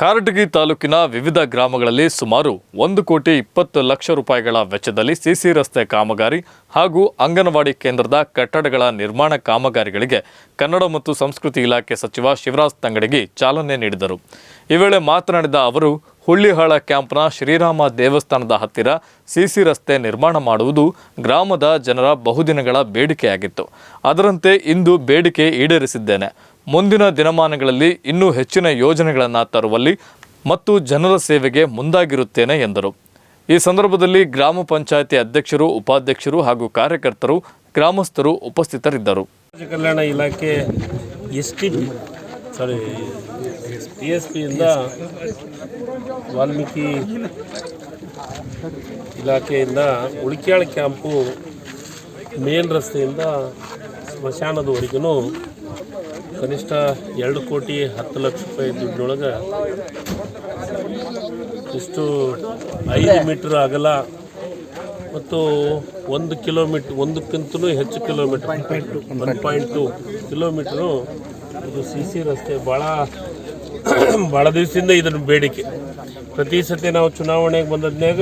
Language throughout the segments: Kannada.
ಕಾರಟಗಿ ತಾಲೂಕಿನ ವಿವಿಧ ಗ್ರಾಮಗಳಲ್ಲಿ ಸುಮಾರು ಒಂದು ಕೋಟಿ ಇಪ್ಪತ್ತು ಲಕ್ಷ ರೂಪಾಯಿಗಳ ವೆಚ್ಚದಲ್ಲಿ ಸಿಸಿ ರಸ್ತೆ ಕಾಮಗಾರಿ ಹಾಗೂ ಅಂಗನವಾಡಿ ಕೇಂದ್ರದ ಕಟ್ಟಡಗಳ ನಿರ್ಮಾಣ ಕಾಮಗಾರಿಗಳಿಗೆ ಕನ್ನಡ ಮತ್ತು ಸಂಸ್ಕೃತಿ ಇಲಾಖೆ ಸಚಿವ ಶಿವರಾಜ್ ತಂಗಡಗಿ ಚಾಲನೆ ನೀಡಿದರು. ಈ ವೇಳೆ ಮಾತನಾಡಿದ ಅವರು, ಹುಳ್ಳಿಹಾಳ ಕ್ಯಾಂಪ್ನ ಶ್ರೀರಾಮ ದೇವಸ್ಥಾನದ ಹತ್ತಿರ ಸಿಸಿ ರಸ್ತೆ ನಿರ್ಮಾಣ ಮಾಡುವುದು ಗ್ರಾಮದ ಜನರ ಬಹುದಿನಗಳ ಬೇಡಿಕೆಯಾಗಿತ್ತು. ಅದರಂತೆ ಇಂದು ಬೇಡಿಕೆ ಈಡೇರಿಸಿದ್ದೇನೆ. ಮುಂದಿನ ದಿನಮಾನಗಳಲ್ಲಿ ಇನ್ನೂ ಹೆಚ್ಚಿನ ಯೋಜನೆಗಳನ್ನು ತರುವಲ್ಲಿ ಮತ್ತು ಜನರ ಸೇವೆಗೆ ಮುಂದಾಗಿರುತ್ತೇನೆ ಎಂದರು. ಈ ಸಂದರ್ಭದಲ್ಲಿ ಗ್ರಾಮ ಪಂಚಾಯತಿ ಅಧ್ಯಕ್ಷರು, ಉಪಾಧ್ಯಕ್ಷರು ಹಾಗೂ ಕಾರ್ಯಕರ್ತರು, ಗ್ರಾಮಸ್ಥರು ಉಪಸ್ಥಿತರಿದ್ದರು. ಕಲ್ಯಾಣ ಇಲಾಖೆ S T sorry P S ಪಿಯಿಂದ Valmiki ಇಲಾಖೆಯಿಂದ ಉಳಿಕ್ಯಾಳ ಕ್ಯಾಂಪು ಮೇನ್ ರಸ್ತೆಯಿಂದ ಸ್ಮಶಾನದವರೆಗೂ ಕನಿಷ್ಠ ಎರಡು ಕೋಟಿ ಹತ್ತು ಲಕ್ಷ ರೂಪಾಯಿ ದುಡ್ಡೊಳಗೆ ಇಷ್ಟು ಐದು ಮೀಟ್ರ್ ಅಗಲ ಮತ್ತು ಒಂದು ಕಿಲೋಮೀಟ್ರ್ ಒಂದಕ್ಕಿಂತಲೂ ಹೆಚ್ಚು kilometre. One point two kilometre. ಇದು ಸಿ ಸಿ ರಸ್ತೆ. ಭಾಳ ಭಾಳ ದಿವಸದಿಂದ ಇದನ್ನು ಬೇಡಿಕೆ. ಪ್ರತಿ ಸತಿ ನಾವು ಚುನಾವಣೆಗೆ ಬಂದದ್ನಾಗ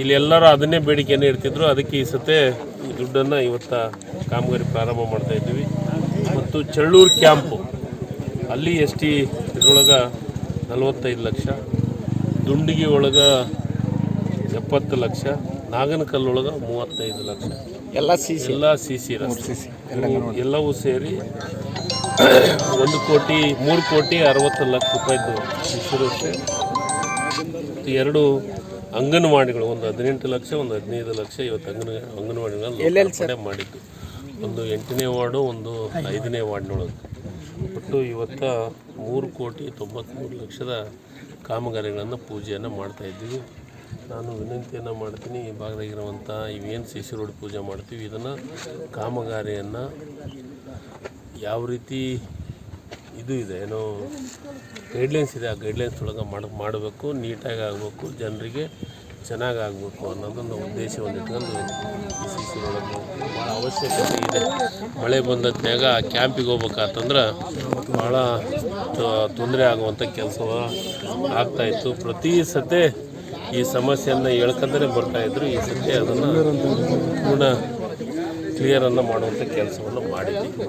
ಇಲ್ಲಿ ಎಲ್ಲರೂ ಅದನ್ನೇ ಬೇಡಿಕೆಯನ್ನು ಇಡ್ತಿದ್ರು. ಅದಕ್ಕೆ ಈ ಸತೆ ದುಡ್ಡನ್ನು ಇವತ್ತು ಕಾಮಗಾರಿ ಪ್ರಾರಂಭ ಮಾಡ್ತಾ ಇದ್ದೀವಿ. ಮತ್ತು ಚಳ್ಳೂರು ಕ್ಯಾಂಪು. ಅಲ್ಲಿ ಎಸ್ ಟಿ ಇದ್ರೊಳಗೆ ನಲವತ್ತೈದು ಲಕ್ಷ ದುಂಡಿಗೆ ಒಳಗೆ ಎಪ್ಪತ್ತು ಲಕ್ಷ ನಾಗನಕಲ್ಲೊಳಗೆ ಮೂವತ್ತೈದು ಲಕ್ಷ. ಎಲ್ಲ ಸಿ ಸಿ ಎಲ್ಲ ಸಿ ಸಿ ರಸ್ತೆ. ಎಲ್ಲವೂ ಸೇರಿ ಒಂದು ಕೋಟಿ ಮೂರು ಕೋಟಿ ಅರವತ್ತು ಲಕ್ಷ ರೂಪಾಯಿದು ಸಿ ಸಿ ರಸ್ತೆ ಮತ್ತು ಎರಡು ಅಂಗನವಾಡಿಗಳು ಒಂದು ಹದಿನೆಂಟು ಲಕ್ಷ ಒಂದು ಹದಿನೈದು ಲಕ್ಷ ಇವತ್ತು ಅಂಗನ ಅಂಗನವಾಡಿಗಳಲ್ಲಿ ಮಾಡಿದ್ದು. ಒಂದು ಎಂಟನೇ ವಾರ್ಡು, ಒಂದು ಐದನೇ ವಾರ್ಡ್ನೊಳಗೆ. ಒಟ್ಟು ಇವತ್ತು ಮೂರು ಕೋಟಿ ತೊಂಬತ್ತ್ಮೂರು ಲಕ್ಷದ ಕಾಮಗಾರಿಗಳನ್ನು ಪೂಜೆಯನ್ನು ಮಾಡ್ತಾಯಿದ್ದೀವಿ ನಾನು ವಿನಂತಿಯನ್ನು ಮಾಡ್ತೀನಿ, ಈ ಭಾಗದಾಗಿರುವಂಥ ಇವೇನು ಸಿ ಸಿ ರೋಡ್ ಪೂಜೆ ಮಾಡ್ತೀವಿ, ಇದನ್ನು ಕಾಮಗಾರಿಯನ್ನು ಯಾವ ರೀತಿ ಇದು ಇದೆ, ಏನೋ ಗೈಡ್ಲೈನ್ಸ್ ಇದೆ, ಆ ಗೈಡ್ಲೈನ್ಸ್ ಒಳಗೆ ಮಾಡ, ಮಾಡಬೇಕು, ನೀಟಾಗಿ ಆಗಬೇಕು, ಜನರಿಗೆ ಚೆನ್ನಾಗಿ ಆಗಬೇಕು ಅನ್ನೋದೊಂದು ಉದ್ದೇಶವನ್ನು ಇಟ್ಕೊಂಡು ಈ ಸಿ ಸಿ ಒಳಗೆ ಭಾಳ ಅವಶ್ಯಕತೆ ಇದೆ. ಮಳೆ ಬಂದತ್ನಾಗ ಕ್ಯಾಂಪಿಗೆ ಹೋಗ್ಬೇಕಾತಂದ್ರೆ ಭಾಳ ತೊಂದರೆ ಆಗುವಂಥ ಕೆಲಸ ಆಗ್ತಾಯಿತ್ತು ಪ್ರತಿ ಸತೆ ಈ ಸಮಸ್ಯೆಯನ್ನು ಹೇಳ್ಕೊಂಡೇ ಬರ್ತಾಯಿದ್ರು ಈ ಸತಿ ಅದನ್ನು ಪೂರ್ಣ ಕ್ಲಿಯರನ್ನು ಮಾಡುವಂಥ ಕೆಲಸವನ್ನು ಮಾಡಿದ್ದೀವಿ